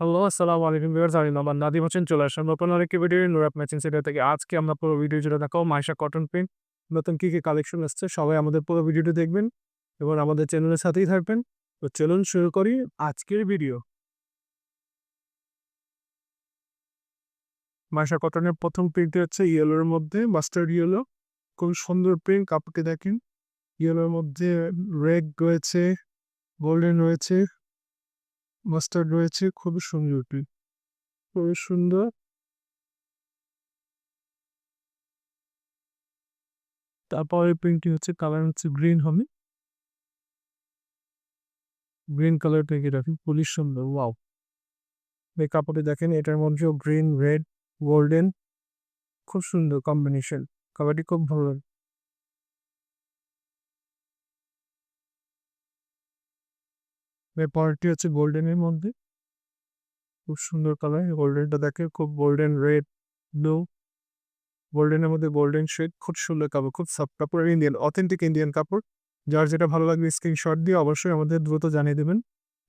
Hello, আসসালামু আলাইকুম viewers. আমি মোহাম্মদ নাদিম হোসেন চলে আসলাম নতুন আরেকটি ভিডিও নুরাপ ম্যাচিং সেন্টার থেকে। আজকে আমরা পুরো ভিডিও জুড়ে দেখাবো মাইশা কটন প্রিন্ট নতুন কী কী কালেকশন আসছে সবাই আমাদের পুরো ভিডিওটি দেখবেন এবং আমাদের চ্যানেলের সাথেই থাকবেন। তো চলুন শুরু করি আজকের ভিডিও। মাইশা কটনের প্রথম প্রিন্টটি হচ্ছে ইয়েলোর মধ্যে মাস্টার্ড ইয়েলো খুব সুন্দর প্রিন্ট কাপড়টি দেখেন। ইয়েলোর মধ্যে রেড রয়েছে গোল্ডেন রয়েছে। মাস্টার্ড রয়েছে, খুবই সুন্দর প্রিন্ট খুবই সুন্দর। তারপরে প্রিন্টটি হচ্ছে কালার হচ্ছে গ্রিন হবে। গ্রিন কালার থেকে রাখি খুবই সুন্দর ওয়াও এই কাপড়ে দেখেন, এটার মধ্যেও গ্রিন রেড গোল্ডেন খুব সুন্দর কম্বিনেশন কালারটি খুব ভালো লাগে। পরেরটি হচ্ছে গোল্ডেনের মধ্যে। খুব সুন্দর কালার গোল্ডেনটা দেখে খুব গোল্ডেন রেড ব্লু গোল্ডেনের মধ্যে গোল্ডেন শেড খুব সুন্দর কাপড়, খুব সফট কাপড় ইন্ডিয়ান অথেন্টিক ইন্ডিয়ান কাপড়। যার যেটা ভালো লাগবে স্ক্রিনশট দিয়ে অবশ্যই আমাদের দ্রুত জানিয়ে দেবেন।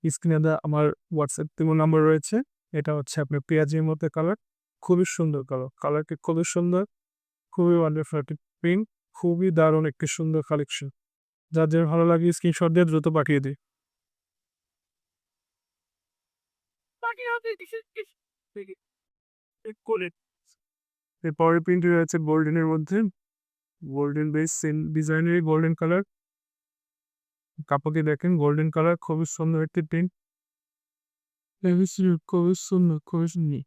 স্ক্রিনে আমার হোয়াটসঅ্যাপ তিমো নাম্বার রয়েছে। এটা হচ্ছে আপনার পেঁয়াজের মধ্যে কালার। খুবই সুন্দর কালার কালারটি খুবই সুন্দর, খুবই ওয়ান্ডারফুল প্রিন্ট খুবই দারুণ একটি সুন্দর কালেকশন যার যার ভালো লাগে স্ক্রিনশট দিয়ে দ্রুত পাঠিয়ে দিই এরপরের প্রিন্ট রয়েছে গোল্ডেনের মধ্যে গোল্ডেন বেস সেম ডিজাইনের গোল্ডেন কালার কাপড়টি দেখেন গোল্ডেন কালার খুবই সুন্দর একটি প্রিন্ট খুবই সুন্দর খুবই সুন্দর.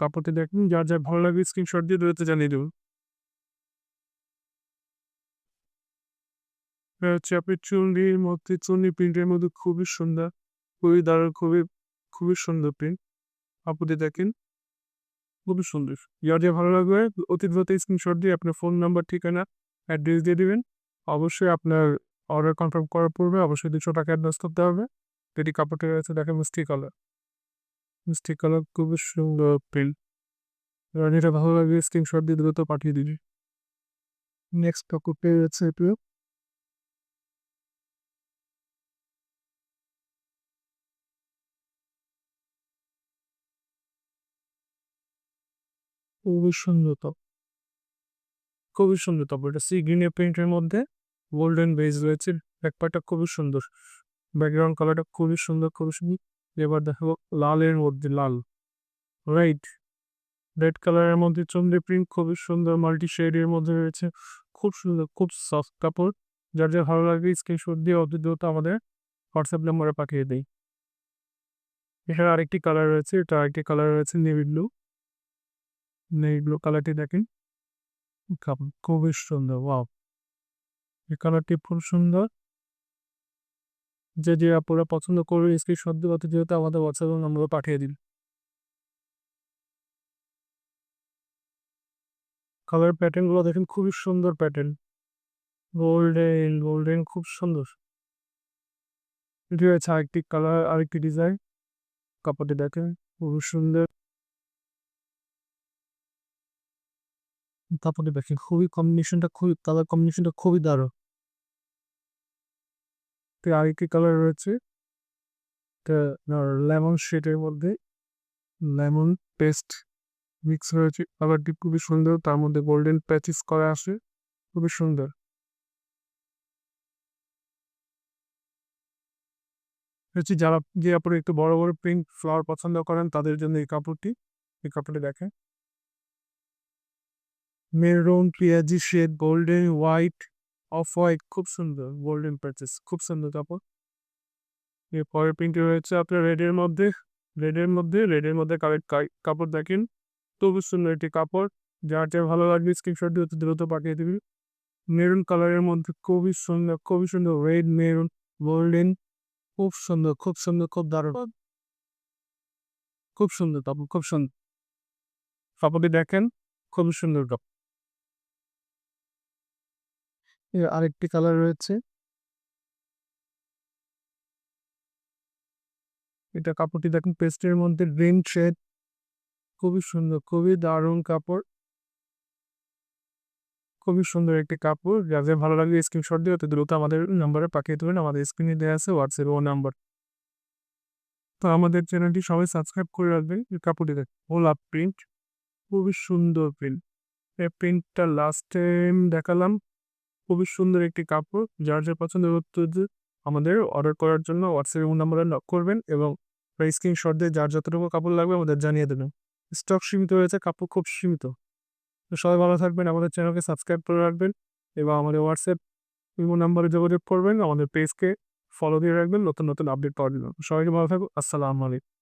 কাপড়টি দেখেন, যার যা ভালো লাগে স্ক্রিনশট দিয়ে দূরত্ব জানিয়ে দেবো। এটা হচ্ছে আপনি মধ্যে চুন্ডি প্রিন্টের মধ্যে খুবই সুন্দর। খুবই দারুণ, খুবই খুবই সুন্দর প্রিন্ট। আপুদি দেখেন। খুবই সুন্দর। যার যে ভালো লাগবে, অতি দ্রুত স্ক্রিনশট দিয়ে আপনার ফোন নাম্বার ঠিকানা অ্যাড্রেস দিয়ে দিবেন। অবশ্যই আপনার অর্ডার কনফার্ম করার পূর্বে অবশ্যই দুশো টাকা অ্যাডভান্স করতে হবে। যেটি কাপড়টা রয়েছে, দেখেন মিষ্টি কালার মিষ্টি কালার খুবই সুন্দর প্রিন্ট। যেটা ভালো লাগবে স্ক্রিনশট দিয়ে দ্রুত পাঠিয়ে দিবি নেক্সট কাপড় রয়েছে একটু। খুবই সুন্দর তো খুবই সুন্দর তবে এটা সি গ্রিনের প্রিন্টের মধ্যে গোল্ডেন বেজ রয়েছে ব্যাকপারটা খুবই সুন্দর। ব্যাকগ্রাউন্ড কালারটা খুবই সুন্দর খুবই সুন্দর। এবার দেখো লালের মধ্যে, লাল। রাইট রেড কালারের মধ্যে চন্দ্রের প্রিন্ট খুবই সুন্দর মাল্টি শেডের মধ্যে রয়েছে। খুব সুন্দর, খুব সফট কাপড়। যার যা ভালো লাগে স্ক্রিনশট দিয়ে অতি দ্রুত আমাদের হোয়াটসঅ্যাপ নাম্বারে পাঠিয়ে দেয় এছাড়া আরেকটি কালার রয়েছে, এটা আরেকটি কালার রয়েছে নেভি ব্লু নেই ব্লু কালারটি দেখেন। খুবই সুন্দর ওয়াও এই কালারটি খুব সুন্দর। যে যে আপনারা পছন্দ করবেন স্ক্রিনশট দিয়ে অতি যেহেতু আমাদের হোয়াটসঅ্যাপ নম্বরে পাঠিয়ে দিন কালার প্যাটার্নগুলো দেখেন, খুবই সুন্দর প্যাটার্ন গোল্ডেন গোল্ডেন খুব সুন্দর। হচ্ছে আরেকটি কালার আরেকটি ডিজাইন কাপড়টি দেখেন, খুবই সুন্দর। কাপড়টি দেখেন খুবই কম্বিনেশনটা খুবই কালার কম্বিনেশনটা খুবই দারুণ। আরেকটি কালার রয়েছে লেমন শেডের মধ্যে লেমন পেস্ট মিক্স হয়েছে কালারটি খুবই সুন্দর, তার মধ্যে গোল্ডেন প্যাচিস করা আছে, খুবই সুন্দর। হচ্ছে যারা, যে আপনারা একটু বড় বড় প্রিন্ট ফ্লাওয়ার পছন্দ করেন, তাদের জন্য এই কাপড়টি এই কাপড়টি দেখেন। Maroon, পিয়াজি, shade, golden, white, off white, খুব সুন্দর, গোল্ডেন প্যাচেস খুব সুন্দর কাপড়। এর পরের প্রিন্টে রয়েছে আপনার রেডের মধ্যে রেডের মধ্যে রেডের মধ্যে কাপড় দেখেন খুবই সুন্দর একটি কাপড়, যার যা ভালো লাগবে স্ক্রিনশট দিয়ে দ্রুত পাঠিয়ে দিবি। মেরুন কালারের মধ্যে খুবই সুন্দর খুবই সুন্দর রেড মেরুন, গোল্ডেন, খুব সুন্দর খুব সুন্দর, খুব দারুণ। খুব সুন্দর কাপড়, খুব সুন্দর। কাপড়টি দেখেন, খুবই সুন্দর কাপড়। আরেকটি কালার রয়েছে। এটা কাপড়টি দেখুন পেস্টের মধ্যে গ্রিন শেড খুবই সুন্দর, খুবই দারুণ কাপড়। খুবই সুন্দর একটি কাপড় যাদের ভালো লাগবে স্ক্রিনশট দিয়ে অতি দ্রুত আমাদের নাম্বারে পাঠিয়ে দেবেন, আমাদের স্ক্রিনে দেওয়া আছে হোয়াটসঅ্যাপ ও নাম্বার তো আমাদের চ্যানেলটি সবাই সাবস্ক্রাইব করে রাখবেন কাপড়টি দেখ গোলাপ প্রিন্ট খুবই সুন্দর প্রিন্ট এই প্রিন্টটা লাস্ট টাইম দেখালাম খুবই সুন্দর একটি কাপড়। যার যার পছন্দ আমাদের অর্ডার করার জন্য হোয়াটসঅ্যাপ নাম্বারে নক করবেন এবং স্ক্রিনশট দিয়ে যার যতটুকু কাপড় লাগবে আমাদের জানিয়ে দেবেন। স্টক সীমিত রয়েছে কাপড় খুব সীমিত। তো সবাই ভালো থাকবেন, আমাদের চ্যানেলকে সাবস্ক্রাইব করে রাখবেন এবং আমাদের হোয়াটসঅ্যাপ ইমো নাম্বারে যোগাযোগ করবেন। আমাদের পেজকে ফলো দিয়ে রাখবেন, নতুন নতুন আপডেট পাওয়ার জন্য। সবাইকে ভালো থাকুন, আসসালামু আলাইকুম।